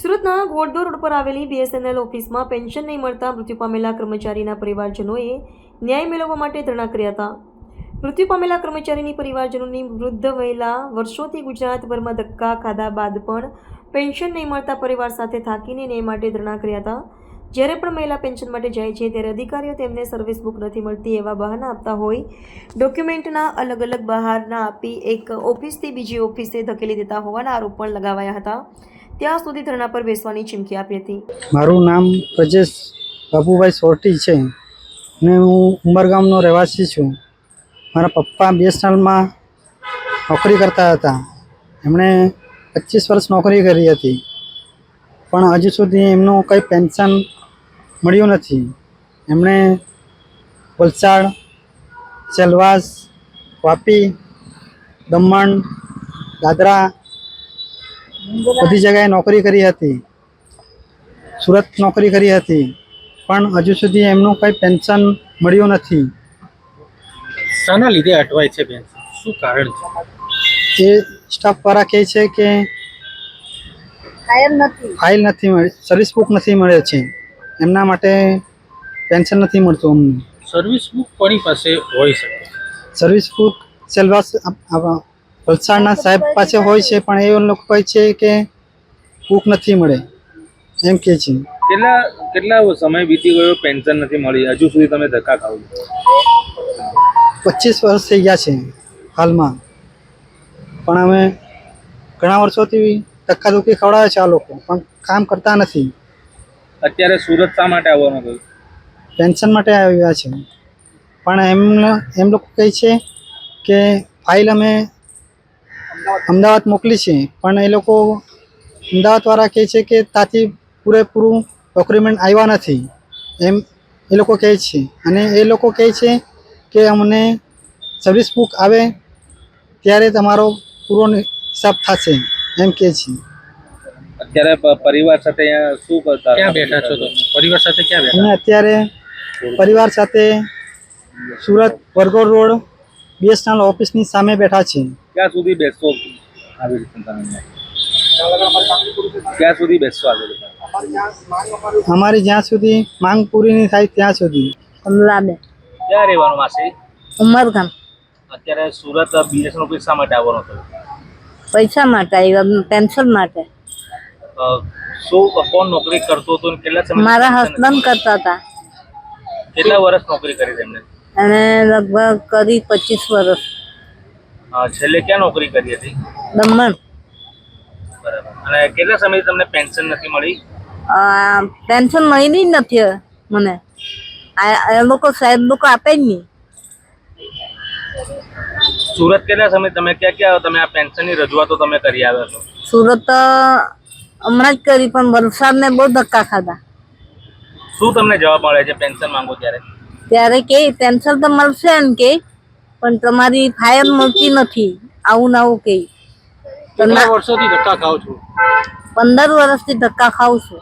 સુરતના ઘોડદોર રોડ પર આવેલી બીએસએનએલ ઓફિસમાં પેન્શન નહીં મળતા મૃત્યુ પામેલા કર્મચારીના પરિવારજનોએ ન્યાય મેળવવા માટે ધરણા કર્યા હતા. મૃત્યુ પામેલા કર્મચારીની પરિવારજનોની વૃદ્ધ મહિલા વર્ષોથી ગુજરાતભરમાં ધક્કા ખાધા બાદ પણ પેન્શન નહીં મળતા પરિવાર સાથે થાકીને ન્યાય માટે ધરણા કર્યા હતા. જ્યારે પણ મહિલા પેન્શન માટે જાય છે ત્યારે અધિકારીઓ તેમને સર્વિસ બુક નથી મળતી એવા બહાના આપતા હોય. ડોક્યુમેન્ટના અલગ અલગ બહારના આપી એક ઓફિસથી બીજી ઓફિસે ધકેલી દેતા હોવાના આરોપ પણ લગાવાયા હતા. ત્યાં સુધી ધરણા પર બેસવાની ચીમકી આપી હતી. મારું નામ પ્રજેશ બાબુભાઈ સોરટી છે અને હું ઉમરગામનો રહેવાસી છું. મારા પપ્પા બીએસએનએલમાં નોકરી કરતા હતા. એમણે પચીસ વર્ષ નોકરી કરી હતી. પણ હજુ સુધી એમનું કંઈ પેન્શન મળ્યું નથી. એમણે વલસાડ, સેલવાસ, વાપી, દમણ, દાદરા બધી જગ્યાએ નોકરી કરી હતી. સુરત નોકરી કરી હતી. પણ હજુ સુધી એમનું કંઈ પેન્શન મળ્યું નથી. શાના લીધે અટવાય છે બેન? શું કારણ છે? એ સ્ટાફવાળા કહે છે કે ફાઇલ નથી. મળી સર્વિસ બુક નથી મળે છે. એમના માટે પેન્શન નથી મળતું અમને. સર્વિસ બુક કોની પાસે હોઈ શકે? સર્વિસ બુક સેલવાસ વલસાડના સાહેબ પાસે હોય છે પણ એ લોકો કહે છે કે બુક નથી મળે. એમ કહે છે. કેટલા કેટલા સમય વીતી ગયો પેન્શન નથી મળી? હજુ સુધી તમે ધક્કા ખાવ પચીસ વર્ષ થઈ ગયા છે હાલમાં. પણ અમે ઘણા વર્ષોથી ધક્કાધુક્કી ખવડાવે છે આ લોકો પણ કામ કરતા નથી. અત્યારે સુરત શા માટે આવવાનું થયું પેન્શન માટે આવ્યા છે. પણ એમ એમ લોકો કહે છે કે ફાઇલ અમે અમદાવાદ મોકલી છે. પણ એ લોકો અમદાવાદવાળા કહે છે કે ત્યાંથી પૂરેપૂરું ડોક્યુમેન્ટ આવ્યા નથી. એમ એ લોકો કહે છે. અને એ લોકો કહે છે કે અમને સર્વિસ બુક આવે ત્યારે તમારો પૂરો હિસાબ થશે. એમ કહે છે. અત્યારે પરિવાર સાથે શું કરતા? ક્યાં બેઠા છો તમે? પરિવાર સાથે ક્યાં અમે અત્યારે પરિવાર સાથે સુરત વરગોડ રોડ બીએસએનએલ ઓફિસની સામે બેઠા છીએ ક્યાં સુધી બેસો આવી રીતે તમે ક્યાં સુધી બેસો આવી રીતે. અમારી જ્યાં સુધી માંગ પૂરી નહીં થાય ત્યાં સુધી. કમલાબેન ક્યાં રહેવાનું માસી? ઉમરગામ. અત્યારે સુરત બિઝનેસ નો પૈસા માટે આવવાનો થયું પૈસા માટે આવ્યા પેન્શન માટે. શું કોણ નોકરી કરતો હતો કેટલા સમય મારા હસબન્ડ કરતા હતા. કેટલા વર્ષ નોકરી કરી તેમને અને લગભગ કરી પચીસ વર્ષ. છેલ્લે ક્યાં નોકરી કરી હતી? દમણ. બરાબર. અને કેટલા સમયથી તમને પેન્શન નથી મળી? આ પેન્શન મળી જ નથી હવે મને. આ એ લોકો સાહેબ લોકો આપે જ નહીં. સુરત કેટલા સમય તમે ક્યાં ક્યાં તમે આ પેન્શનની રજૂઆતો તમે કરી આવ્યા છો. સુરત તો હમણાં જ કરી પણ વલસાડને બહુ ધક્કા ખાધા. શું તમને જવાબ મળે છે પેન્શન માંગો ત્યારે? ત્યારે કે પેન્શન તો મળશે એમ કે. પણ તમારી ફાયર મળતી નથી આવું ને આવું કે પંદર વર્ષોથી ધક્કા ખાઉં છું? પંદર વર્ષથી ધક્કા ખાઉં છું.